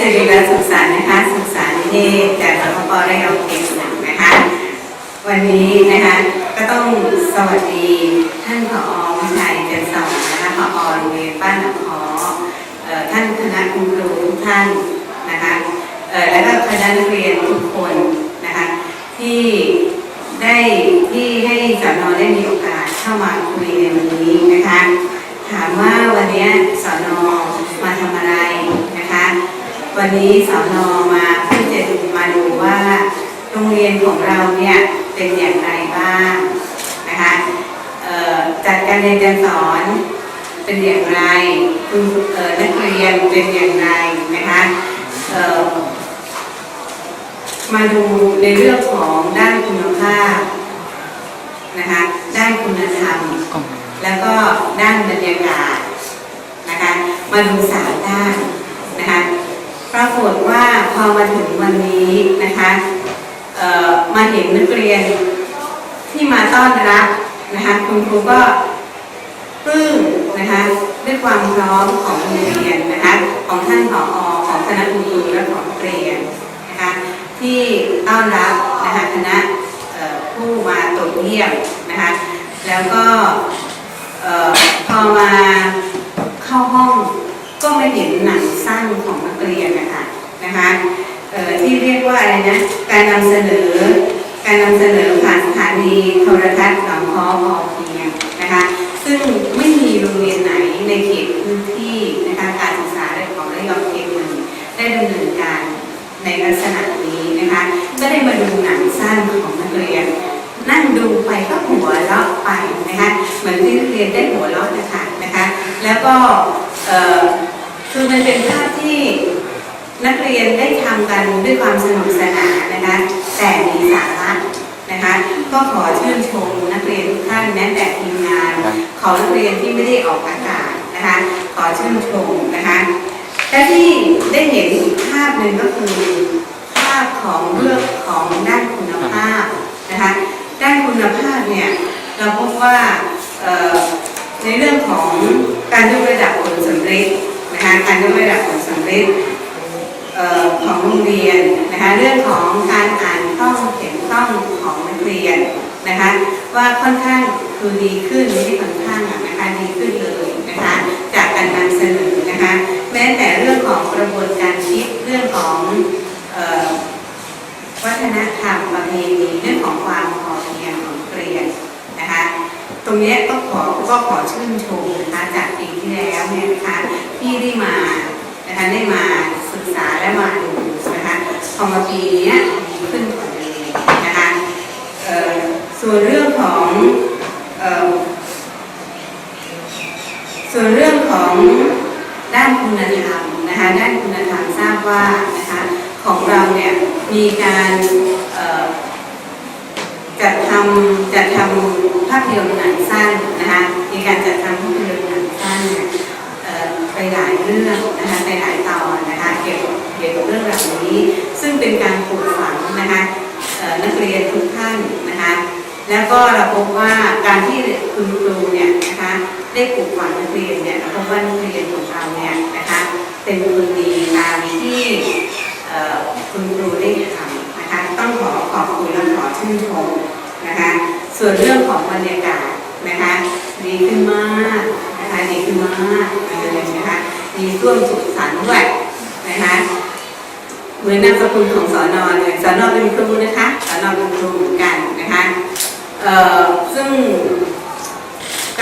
สรีรศึกษานะคะ ศึกษานิเทศจากสพระยองเก่งหนังนะคะ วันนี้นะคะก็ต้องสวัสดีท่านผออวิชัยเจริญสองนะคะผอโรงเรียนบ้านหนองคอท่านคณะครูทุกท่านนะคะแล้วก็คณะนักเรียนทุกคนนะคะที่ได้ที่ให้สอนอได้มีโอกาสเข้ามาคุยในวันนี้นะคะ ถามว่าวันนี้สอนอมาทำอะไร วันนี้สอนอมาเพื่อจะมาดูว่าโรงเรียนของเราเนี่ยเป็นอย่างไรบ้างนะคะจัดการเรียนการสอนเป็นอย่างไรคุณนักเรียนเป็นอย่างไรนะคะมาดูในเรื่องของด้านคุณภาพนะคะด้านคุณธรรม แล้วก็ด้านบรรยากาศนะคะมาดูสามด้านนะคะ รากฏว่าพอมาถึงวันนี้นะคะมาเห็นนักเรียนที่มาต้อนรับนะคะคุณครูก็ปลื้มนะคะด้วยความพร้อมของโรงเรียนนะคะของท่านผออของคณะครูและของเรียนนะคะที่ต้อนรับนะคะคณะผู้มาตรวจเยี่ยมนะคะแล้วก็พอมาเข้าห้อง ก็ไม่เห็นหนังสั้นของนักเรียนนะคะนะคะที่เรียกว่าอะไรนะ การนำเสนอ การนำเสนอผ่านสถานีโทรทัศน์หนองคอพอเพียงนะคะ ซึ่งไม่มีโรงเรียนไหนในเขตพื้นที่นะคะการศึกษาของระยองเขตหนึ่งได้ดำเนินการในลักษณะนี้นะคะ ก็ได้มาดูหนังสั้นของนักเรียน นั่งดูไปก็หัวเราะไปนะคะ เหมือนที่นักเรียนได้หัวเราะนะคะนะคะ แล้วก็เอ่อ คือมันเป็นภาพที่นักเรียนได้ทำกันด้วยความสนุกสนานนะคะ แต่มีสาระนะคะ ก็ขอชื่นชมนักเรียนทุกท่านแม้แต่ทีมงาน ของนักเรียนที่ไม่ได้ออกอากาศนะคะ ขอชื่นชมนะคะและที่ได้เห็นอีกภาพหนึ่งก็คือภาพของเรื่องของด้านคุณภาพนะคะด้านคุณภาพเนี่ยเราพบว่าในเรื่องของการยกระดับผลสำเร็จ นะคะการยกระดับผลสำเร็จของโรงเรียนนะคะเรื่องของการอ่านต้องเขียนต้องของนักเรียนนะคะว่าค่อนข้างคือดีขึ้นไม่ได้ค่อนข้างอะนะคะดีขึ้นเลยนะคะจากการนำเสนอนะคะแม้แต่เรื่องของกระบวนการคิดเรื่องของเอ่อ วัฒนธรรมประเพณีเรื่องของความพอเพียงของเรียนนะคะ ตรงเนี้ยก็ ขอก็ขอชื่นชมนะคะจากปีที่แล้วเนี่ยนะคะที่ได้มานะคะได้มาศึกษาและมาดูนะคะพอมาปีนี้ดีขึ้นกว่าเดิมนะคะเอ่อส่วนเรื่องของเอ่อส่วนเรื่องของด้านคุณธรรมนะคะด้านคุณธรรมทราบว่านะคะของเราเนี่ยมีการจัดทำจัดทำภาพยนตร์หนังสั้น มีการจัดทำภาพยนตร์หนังสั้นเนี่ยไปหลายเรื่องนะคะไปหลายตอนนะคะเกี่ยวกับเกี่ยวกับเรื่องเหล่านี้ ซึ่งเป็นการปลูกฝังนะคะนักเรียนทุกท่านนะคะแล้วก็เราพบว่าการที่คุณครูเนี่ยนะคะได้ปลูกฝังนักเรียนเนี่ยเราพบว่านักเรียนของเราเนี่ยนะคะเป็นคนดีตามที่คุณครูได้ทำนะคะต้องขอขอบคุณและขอชื่นชมนะคะส่วนเรื่องของบรรยากาศ นะคะดีขึ้นมากนะคะดีขึ้นมากเลยนะคะมีร่วมสุขสันต์ด้วยนะคะเหมือนนามสกุลของสอนอเลยสอนอเป็นครูนะคะสอนอเป็นครูเหมือนกันนะคะเอ่อซึ่ง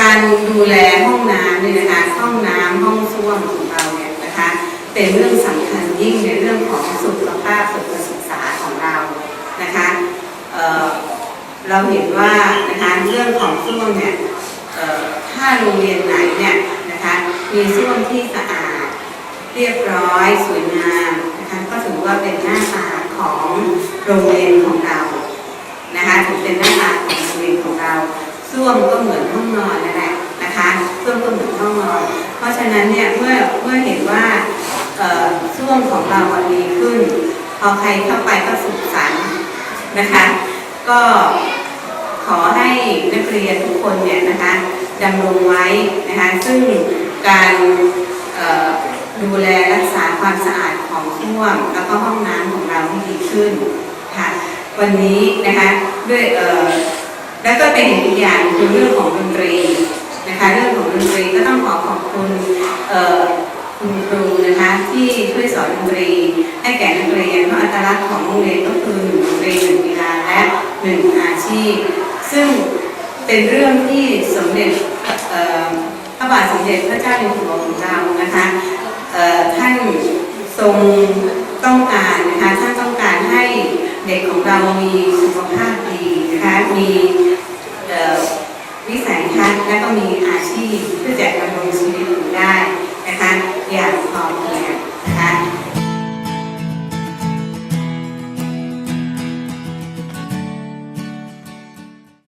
การดูแลห้องน้ำเนี่ยนะคะห้องน้ำห้องส้วมของเราเนี่ยนะคะเป็นเรื่องสำคัญยิ่งในเรื่องของสุขภาพสุขศึกษาของเรานะคะเอ่อ เราเห็นว่านะคะเรื่องของส้วมเนี่ยถ้าโรงเรียนไหนเนี่ยนะคะมีส้วมที่สะอาด เรียบร้อยสวยงามนะคะก็ถือว่าเป็นหน้าตาของโรงเรียนของเรานะคะถือเป็นหน้าตาของโรงเรียนของเราส้วมก็เหมือนห้องนอนนั่นแหละนะคะส้วมก็เหมือนห้องนอน เพราะฉะนั้นเนี่ยเมื่อเมื่อเห็นว่าส้วมของเราดีขึ้น พอใครเข้าไปก็สุขสันต์นะคะ ก็ขอให้นักเรียนทุกคนเนี่ยนะคะดำรงไว้นะคะซึ่งการดูแลรักษาความสะอาดของส้วมแล้วก็ห้องน้ำของเราให้ดีขึ้นค่ะวันนี้นะคะด้วยแล้วก็เป็นอีกอย่างคือเรื่องของดนตรีนะคะเรื่องของดนตรีก็ต้องขอขอบคุณคุณครู ที่ช่วยสอนดนตรีให้แก่นักเรียนเพราะอัตลักษณ์ของโรงเรียนก็คือหนึ่งดนตรีหนึ่งกีฬาและหนึ่งอาชีพ ซึ่งเป็นเรื่องที่สมเด็จพระบาทสมเด็จพระเจ้าอยู่หัวของเรานะคะท่านทรงต้องการนะคะท่านต้องการให้เด็กของเรามีสุขภาพดีนะคะมีวิสัยทัศน์และก็มีอาชีพ